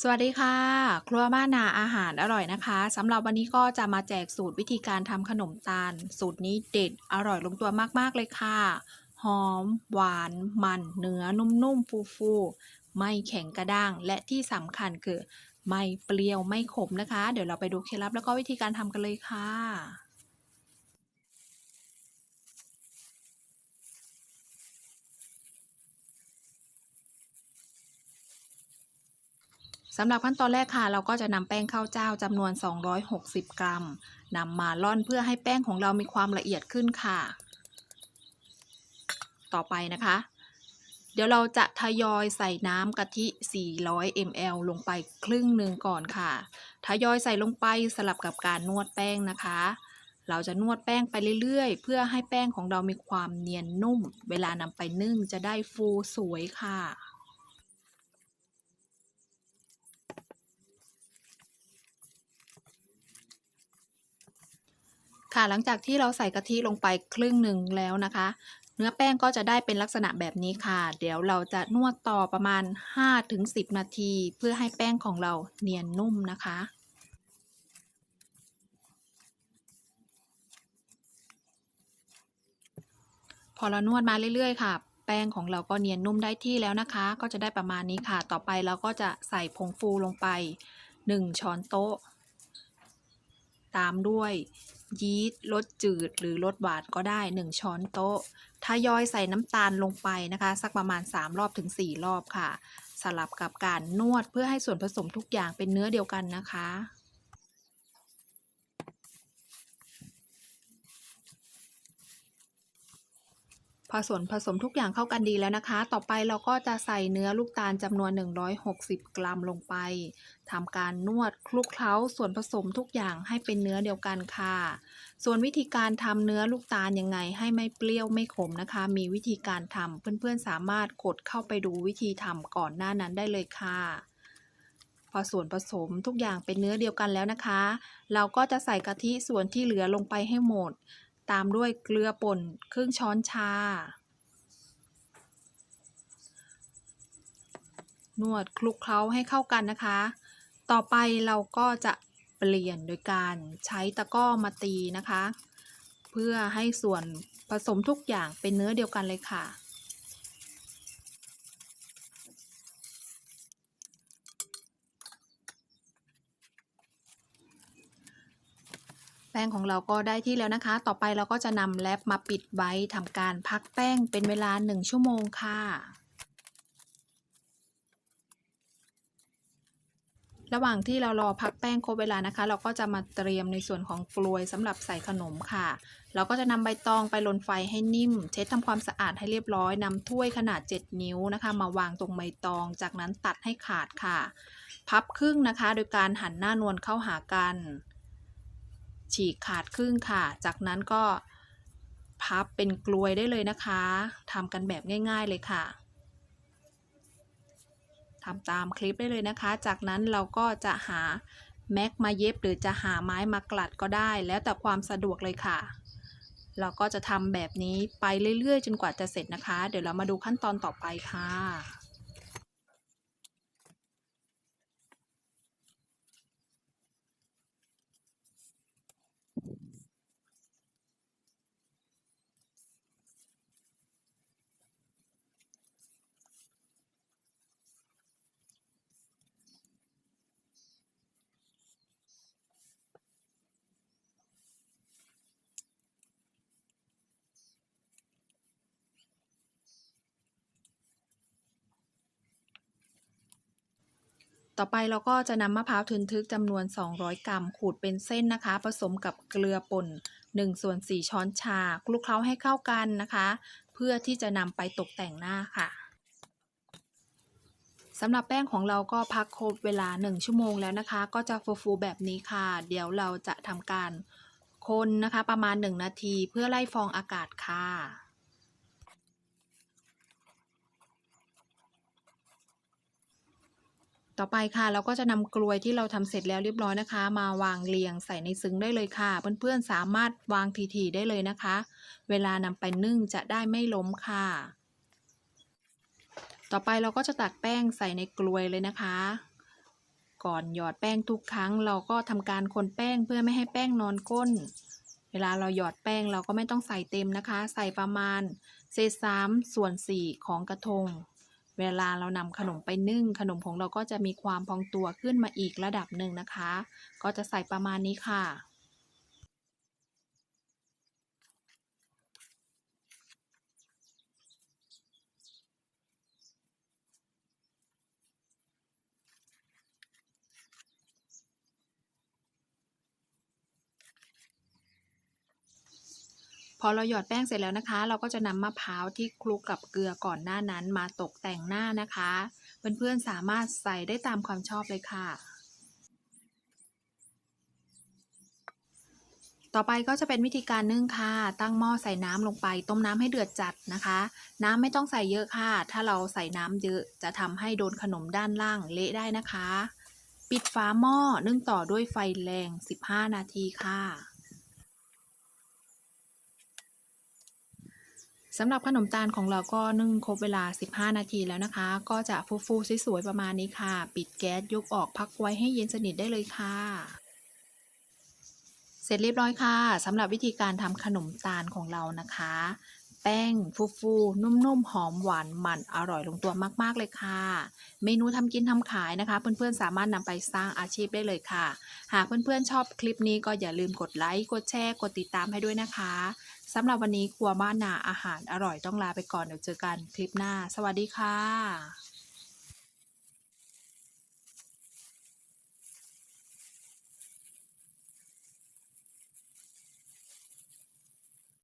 สวัสดีค่ะ ครัวบ้านนาอาหารอร่อยนะคะสำหรับวันนี้ก็จะมาแจกสูตรวิธีการทำขนมตาล สูตรนี้เด็ดอร่อยลงตัวมากๆเลยค่ะ หอม หวาน มันเนื้อนุ่มๆฟูๆไม่แข็งกระด้าง และที่สำคัญคือ ไม่เปรี้ยวไม่ขมนะคะ เดี๋ยวเราไปดูเคล็ดลับแล้วก็วิธีการทำกันเลยค่ะ สำหรับขั้นตอนแรกค่ะ เราก็จะนำแป้งข้าวเจ้าจำนวน 260 กรัมนำมาร่อนเพื่อให้แป้งของเรามีความละเอียดขึ้นค่ะ ต่อไปนะคะ เดี๋ยวเราจะทยอยใส่น้ำกะทิ 400 ml ลงไปครึ่งหนึ่งก่อนค่ะ ทยอยใส่ลงไปสลับกับการนวดแป้งนะคะ เราจะนวดแป้งไปเรื่อยๆ เพื่อให้แป้งของเรามีความเนียนนุ่ม เวลานำไปนึ่งจะได้ฟูสวยค่ะ ค่ะหลังจากที่เราใส่กะทิลงไปครึ่งหนึ่งแล้วนะคะ เนื้อแป้งก็จะได้เป็นลักษณะแบบนี้ค่ะ เดี๋ยวเราจะนวดต่อประมาณ 5-10 นาที เพื่อให้แป้งของเราเนียนนุ่มนะคะพอเรานวดมาเรื่อยๆ ค่ะ แป้งของเราก็เนียนนุ่มได้ที่แล้วนะคะ ก็จะได้ประมาณนี้ค่ะ ต่อไปเราก็จะใส่ผงฟูลงไป 1 ช้อนโต๊ะ ตามด้วย ยีสต์รสจืดหรือรสหวานก็ได้ 1 ช้อนโต๊ะทยอยใส่น้ำตาลลงไปนะคะ สักประมาณ 3 รอบถึง 4 รอบค่ะ สลับกับการนวดเพื่อให้ส่วนผสมทุกอย่างเป็นเนื้อเดียวกันนะคะ พอส่วนผสมทุกอย่างเข้ากันดีแล้วนะคะ ต่อไปเราก็จะใส่เนื้อลูกตาลจำนวน 160 กรัมลงไปทำการนวดคลุกเคล้าส่วนผสมทุกอย่างให้เป็นเนื้อเดียวกันค่ะ ส่วนวิธีการทำเนื้อลูกตาลยังไงให้ไม่เปรี้ยวไม่ขมนะคะ มีวิธีการทำเพื่อนๆสามารถกดเข้าไปดูวิธีทำก่อนหน้านั้นได้เลยค่ะพอส่วนผสมทุกอย่างเป็นเนื้อเดียวกันแล้วนะคะ เราก็จะใส่กะทิส่วนที่เหลือลงไปให้หมด ตามด้วยเกลือป่นครึ่งช้อนชา นวดคลุกเคล้าให้เข้ากันนะคะ ต่อไปเราก็จะเปลี่ยนโดยการใช้ตะกร้อมาตีนะคะ เพื่อให้ส่วนผสมทุกอย่างเป็นเนื้อเดียวกันเลยค่ะ ป้งของเราก็ได้ที่แล้วนะคะ ต่อไปเราก็จะนำแรปมาปิดไว้ทำการพักแป้งเป็นเวลา 1 ชั่วโมงค่ะ ระหว่างที่เรารอพักแป้งครบเวลานะคะ เราก็จะมาเตรียมในส่วนของกลวยสำหรับใส่ขนมค่ะ เราก็จะนำใบตองไปลนไฟให้นิ่ม เช็ดทำความสะอาดให้เรียบร้อยนำถ้วยขนาด 7 นิ้วนะคะ มาวางตรงใบตอง จากนั้นตัดให้ขาดค่ะ พับครึ่งนะคะ โดยการหันหน้านวลเข้าหากัน ฉีกขาดครึ่งค่ะ จากนั้นก็พับเป็นกลวยได้เลยนะคะทำกันแบบง่าย ๆเลยค่ะทำตามคลิปได้เลยนะคะ จากนั้นเราก็จะหาแม็กมาเย็บหรือจะหาไม้มากลัดก็ได้ แล้วแต่ความสะดวกเลยค่ะ เราก็จะทำแบบนี้ไปเรื่อยๆ จนกว่าจะเสร็จนะคะ เดี๋ยวเรามาดูขั้นตอนต่อไปค่ะ ต่อไปเราก็จะนำมะพร้าวทึนทึกจำนวน 200 กรัม ขูดเป็นเส้นนะคะ ผสมกับเกลือป่น1ส่วน4ช้อนชาคลุกเคล้าให้เข้ากันนะคะ เพื่อที่จะนำไปตกแต่งหน้าค่ะสำหรับแป้งของเราก็พักครบเวลา 1 ชั่วโมงแล้วนะคะ ก็จะฟูๆแบบนี้ค่ะ เดี๋ยวเราจะทำการคนนะคะประมาณ 1 นาทีเพื่อไล่ฟองอากาศค่ะ ต่อไปค่ะเราก็จะนำกลวยที่เราทำเสร็จแล้วเรียบร้อยนะคะ มาวางเรียงใส่ในซึ้งได้เลยค่ะ เพื่อนๆสามารถวางทีๆได้เลยนะคะ เวลานำไปนึ่งจะได้ไม่ล้มค่ะ ต่อไปเราก็จะตักแป้งใส่ในกลวยเลยนะคะ ก่อนหยอดแป้งทุกครั้ง เราก็ทำการคนแป้งเพื่อไม่ให้แป้งนอนก้น เวลาเราหยอดแป้งเราก็ไม่ต้องใส่เต็มนะคะ ใส่ประมาณเศษสามส่วนสี่ของกระทง เวลาเรานำขนมไปนึ่ง ขนมของเราก็จะมีความพองตัวขึ้นมาอีกระดับหนึ่งนะคะ ก็จะใส่ประมาณนี้ค่ะ พอเราหยอดแป้งเสร็จแล้วนะคะ เราก็จะนำมะพร้าวที่คลุกกับเกลือก่อนหน้านั้นมาตกแต่งหน้านะคะ เพื่อนๆสามารถใส่ได้ตามความชอบเลยค่ะ ต่อไปก็จะเป็นวิธีการนึ่งค่ะ ตั้งหม้อใส่น้ำลงไป ต้มน้ำให้เดือดจัดนะคะ น้ำไม่ต้องใส่เยอะค่ะ ถ้าเราใส่น้ำเยอะจะทำให้โดนขนมด้านล่างเละได้นะคะ ปิดฝาหม้อนึ่งต่อด้วยไฟแรง 15 นาทีค่ะ สำหรับขนมตาลของเราก็นึ่งครบเวลา 15 นาทีแล้วนะคะ ก็จะฟูๆสวยๆประมาณนี้ค่ะ ปิดแก๊สยกออกพักไว้ให้เย็นสนิทได้เลยค่ะ เสร็จเรียบร้อยค่ะสำหรับวิธีการทำขนมตาลของเรานะคะ แป้งฟูๆนุ่มๆหอมหวานมันอร่อยลงตัวมากๆเลยค่ะ เมนูทำกินทำขายนะคะ เพื่อนๆสามารถนำไปสร้างอาชีพได้เลยค่ะ หากเพื่อนๆชอบคลิปนี้ก็อย่าลืมกดไลค์กดแชร์กดติดตามให้ด้วยนะคะ สำหรับวันนี้ครัวบ้านนาอาหารอร่อยต้องลาไปก่อนเดี๋ยวเจอกันคลิปหน้า สวัสดีค่ะ